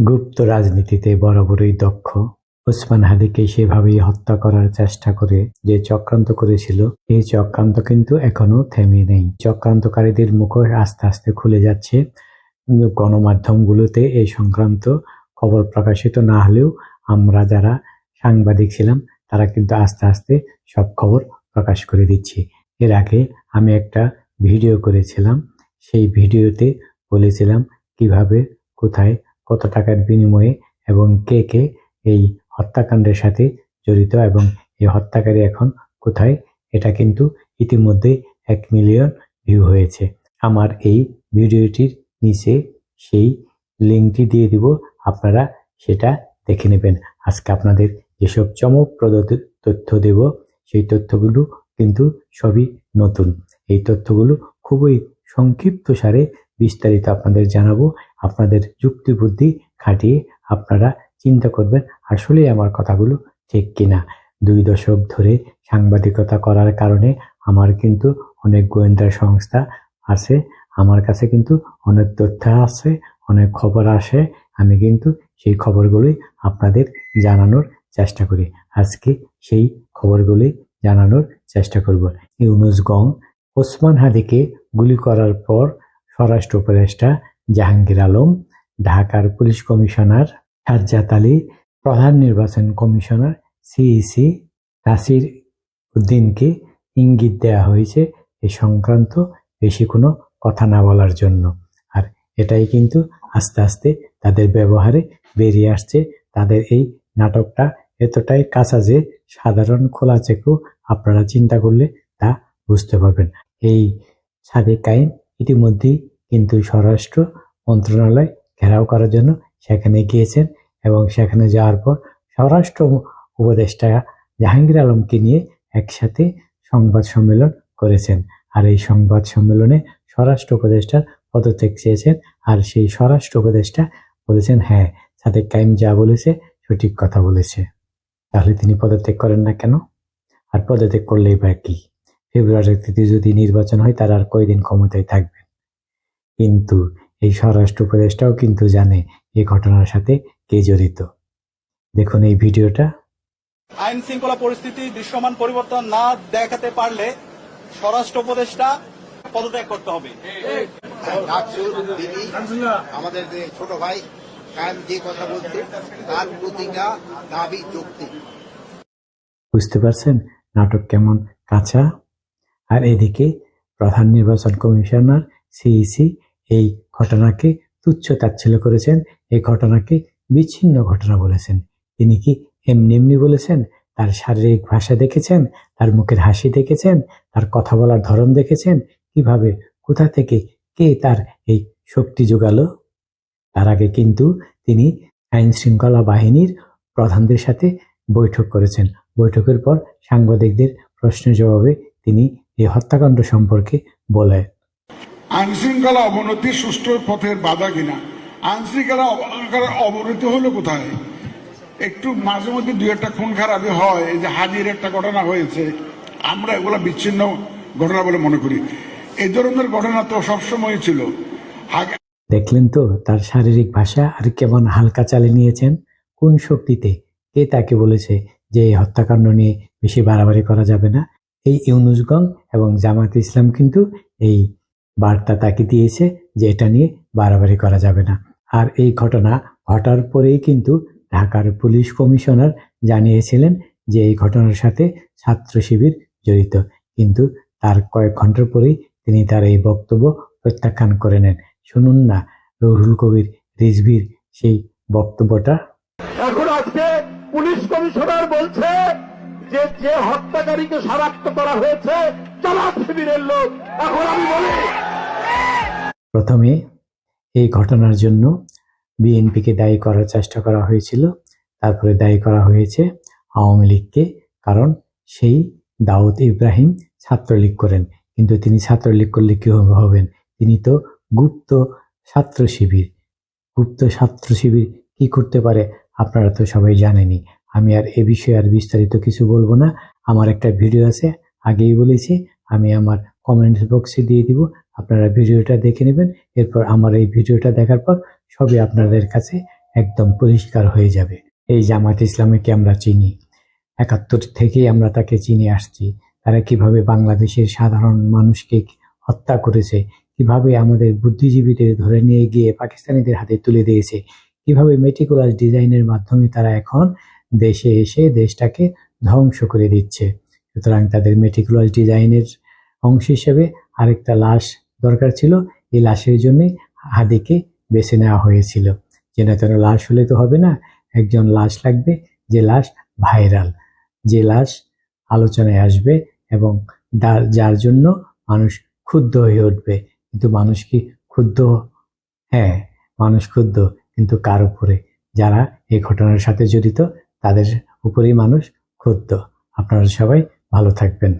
গুপ্ত রাজনীতিতে বরাবরই দক্ষ। ওসমান হাদিকে সেভাবেই হত্যা করার চেষ্টা করে যে চক্রান্ত করেছিল, এই চক্রান্ত কিন্তু এখনও থেমে নেই। চক্রান্তকারীদের মুখোশ আস্তে আস্তে খুলে যাচ্ছে। গণমাধ্যমগুলোতে এই সংক্রান্ত খবর প্রকাশিত না হলেও আমরা যারা সাংবাদিক ছিলাম, তারা কিন্তু আস্তে আস্তে সব খবর প্রকাশ করে দিচ্ছি। এর আগে আমি একটা ভিডিও করেছিলাম। সেই ভিডিওতে বলেছিলাম কীভাবে, কোথায় কত টাকার বিনিময়ে এবং কে কে এই হত্যাকাণ্ডের সাথে জড়িত এবং এই হত্যাকারী এখন কোথায়, এটা কিন্তু ইতিমধ্যে এক মিলিয়ন ভিউ হয়েছে। আমার এই ভিডিওটির নিচে সেই লিঙ্কটি দিয়ে দিব, আপনারা সেটা দেখে নেবেন। আজকে আপনাদের যেসব চমকপ্রদ তথ্য দেব, সেই তথ্যগুলো কিন্তু সবই নতুন। এই তথ্যগুলো খুবই সংক্ষিপ্ত সারে বিস্তারিত আপনাদের জানাব। আপনাদের যুক্তি বুদ্ধি খাটিয়ে আপনারা চিন্তা করবেন, আসলে আমার কথাগুলো ঠিক কিনা। দুই দশক ধরে সাংবাদিকতা করার কারণে আমার কিন্তু অনেক গোয়েন্দা সংস্থা আছে, আমার কাছে কিন্তু অনেক তথ্য আছে, অনেক খবর আসে। আমি কিন্তু সেই খবরগুলোই আপনাদের জানানোর চেষ্টা করি। আজকে সেই খবরগুলি জানানোর চেষ্টা করব। ইউনুস গং ওসমান হাদিকে গুলি করার পর স্বরাষ্ট্র উপদেষ্টা জাহাঙ্গীর আলম, ঢাকার পুলিশ কমিশনার সাজ্জাদ আলী, প্রধান নির্বাচন কমিশনার সিইসি নাসির উদ্দিনকে ইঙ্গিত দেওয়া হয়েছে এ সংক্রান্ত বেশি কোনো কথা না বলার জন্য। আর এটাই কিন্তু আস্তে আস্তে তাদের ব্যবহারে বেরিয়ে আসছে। তাদের এই নাটকটা এতটাই কাঁচা যে সাধারণ খোলা চেকেও আপনারা চিন্তা করলে তা বুঝতে পারবেন। এই সাদেক কাইম ইতিমধ্যেই কিন্তু স্বরাষ্ট্র মন্ত্রণালয় ঘেরাও করার জন্য সেখানে গিয়েছেন এবং সেখানে যাওয়ার পর স্বরাষ্ট্র উপদেষ্টা জাহাঙ্গীর আলমকে নিয়ে একসাথে সংবাদ সম্মেলন করেছেন। আর এই সংবাদ সম্মেলনে স্বরাষ্ট্র উপদেষ্টার পদত্যাগ চেয়েছেন আর সেই স্বরাষ্ট্র উপদেষ্টা বলেছেন হ্যাঁ সাদেক কাইম যা বলেছে সঠিক কথা বলেছে। তাহলে তিনি পদত্যাগ করেন না কেন? আর পদত্যাগ করলেই বা কি? ফেব্রুয়ারিতে যদি নির্বাচন হয় তারা আর কয়দিন ক্ষমতায় থাকবেন কিন্তু এই স্বরাষ্ট্র উপদেষ্টাও কিন্তু জানে এ ঘটনার সাথে কে জড়িত। দেখুন এই ভিডিওটা। আইন শৃঙ্খলা পরিস্থিতি দৃশ্যমান পরিবর্তন না দেখাতে পারলে স্বরাষ্ট্র উপদেষ্টা পদত্যাগ করতে হবে। আমাদের ছোট ভাই কায়েম যে কথা বলছে তার প্রতিটা দাবি যৌক্তিক। বুঝতে পারছেন? নাটক কেমন কাঁচা? আর এদিকে প্রধান নির্বাচন কমিশনার সিইসি এই ঘটনাকে তুচ্ছ তাচ্ছিল্য করেছেন। এই ঘটনাকে বিচ্ছিন্ন ঘটনা বলেছেন। তিনি কি এমনি এমনি বলেছেন? তার শারীরিক ভাষা দেখেছেন? তার মুখের হাসি দেখেছেন? তার কথা বলার ধরন দেখেছেন? কীভাবে? কোথা থেকে? কে তার এই শক্তি যোগালো? তার আগে কিন্তু তিনি আইন শৃঙ্খলা বাহিনীর প্রধানদের সাথে বৈঠক করেছেন। বৈঠকের পর সাংবাদিকদের প্রশ্নের জবাবে তিনি এই হত্যাকাণ্ড সম্পর্কে বলে আইন শৃঙ্খলা অবনতি সুষ্ঠু পথের বাধা কিনা? আইন শৃঙ্খলা অবনতি হলো কোথায়? একটু মাঝে মধ্যে দুই একটা খুন খারাপি হয় এই যে হাজির একটা ঘটনা হয়েছে আমরা এগুলো বিচ্ছিন্ন ঘটনা বলে মনে করি। এই ধরনের ঘটনা তো সবসময় ছিল। দেখলেন তো তার শারীরিক ভাষা আর কেমন হালকা চালে নিয়েছেন? কোন শক্তিতে? কে তাকে বলেছে যে এই হত্যাকাণ্ড নিয়ে বেশি বাড়াবাড়ি করা যাবে না? এই ইউনুসগং এবং জামাত ইসলাম কিন্তু এই বার্তা তাকে দিয়েছে যে এটা নিয়ে বাড়াবাড়ি করা যাবে না। আর এই ঘটনা ঘটার পরেই কিন্তু ঢাকার পুলিশ কমিশনার জানিয়েছিলেন যে এই ঘটনার সাথে ছাত্র শিবির জড়িত। কিন্তু তার কয়েক ঘণ্টার পরেই তিনি তার এই বক্তব্য প্রত্যাখ্যান করে নেন। শুনুন না, রুহুল কবির, রিজভির সেই বক্তব্যটা। এখন আজকে পুলিশ কমিশনার বলছে যে যে হত্যাকারীকে শনাক্ত করা হয়েছে, জামাত শিবিরের লোক। এখন আমি বলি, প্রথমে এই ঘটনার জন্য বিএনপিকে দায়ী করার চেষ্টা করা হয়েছিল। তারপরে দায়ী করা হয়েছে আওয়ামী লীগকে, কারণ সেই দাউদ ইব্রাহিম ছাত্রলীগ করেন। কিন্তু তিনি ছাত্রলীগ করলে কী হবেন? তিনি তো গুপ্ত ছাত্র শিবির। গুপ্ত ছাত্র শিবির কী করতে পারে আপনারা তো সবাই জানেনই। আমি আর এ বিষয়ে আর বিস্তারিত কিছু বলব না। আমার একটা ভিডিও আছে, আগেই বলেছি, আমি আমার কমেন্ট বক্সে দিয়ে দিব। আপনারা ভিডিওটা দেখে নেবেন, এরপর আমার এই ভিডিওটা দেখার পর সবই আপনাদের কাছে একদম পরিষ্কার হয়ে যাবে। এই জামাত ইসলামীকে আমরা চিনি, একাত্তর থেকেই আমরা তাকে চিনে আসছি। তারা কীভাবে বাংলাদেশের সাধারণ মানুষকে হত্যা করেছে, কীভাবে আমাদের বুদ্ধিজীবীদের ধরে নিয়ে গিয়ে পাকিস্তানিদের হাতে তুলে দিয়েছে, কীভাবে মেটিকুলাস ডিজাইনের মাধ্যমে তারা এখন দেশে এসে দেশটাকে ধ্বংস করে দিচ্ছে। সুতরাং তাদের মেটিকুলাস ডিজাইনের অংশ হিসেবে আরেকটা লাশ দরকার ছিল। এই লাশের জন্যই হাদিকে বেছে নেওয়া হয়েছিল। যেন তেন লাশ হলে তো হবে না, একজন লাশ লাগবে, যে লাশ ভাইরাল। যে লাশ আলোচনায় আসবে এবং যার জন্য মানুষ ক্ষুব্ধ হয়ে উঠবে। কিন্তু মানুষ কি ক্ষুব্ধ? হ্যাঁ মানুষ ক্ষুব্ধ। কিন্তু কার উপরে? যারা এই ঘটনার সাথে জড়িত তাদের উপরেই মানুষ ক্ষুব্ধ। আপনারা সবাই ভালো থাকবেন।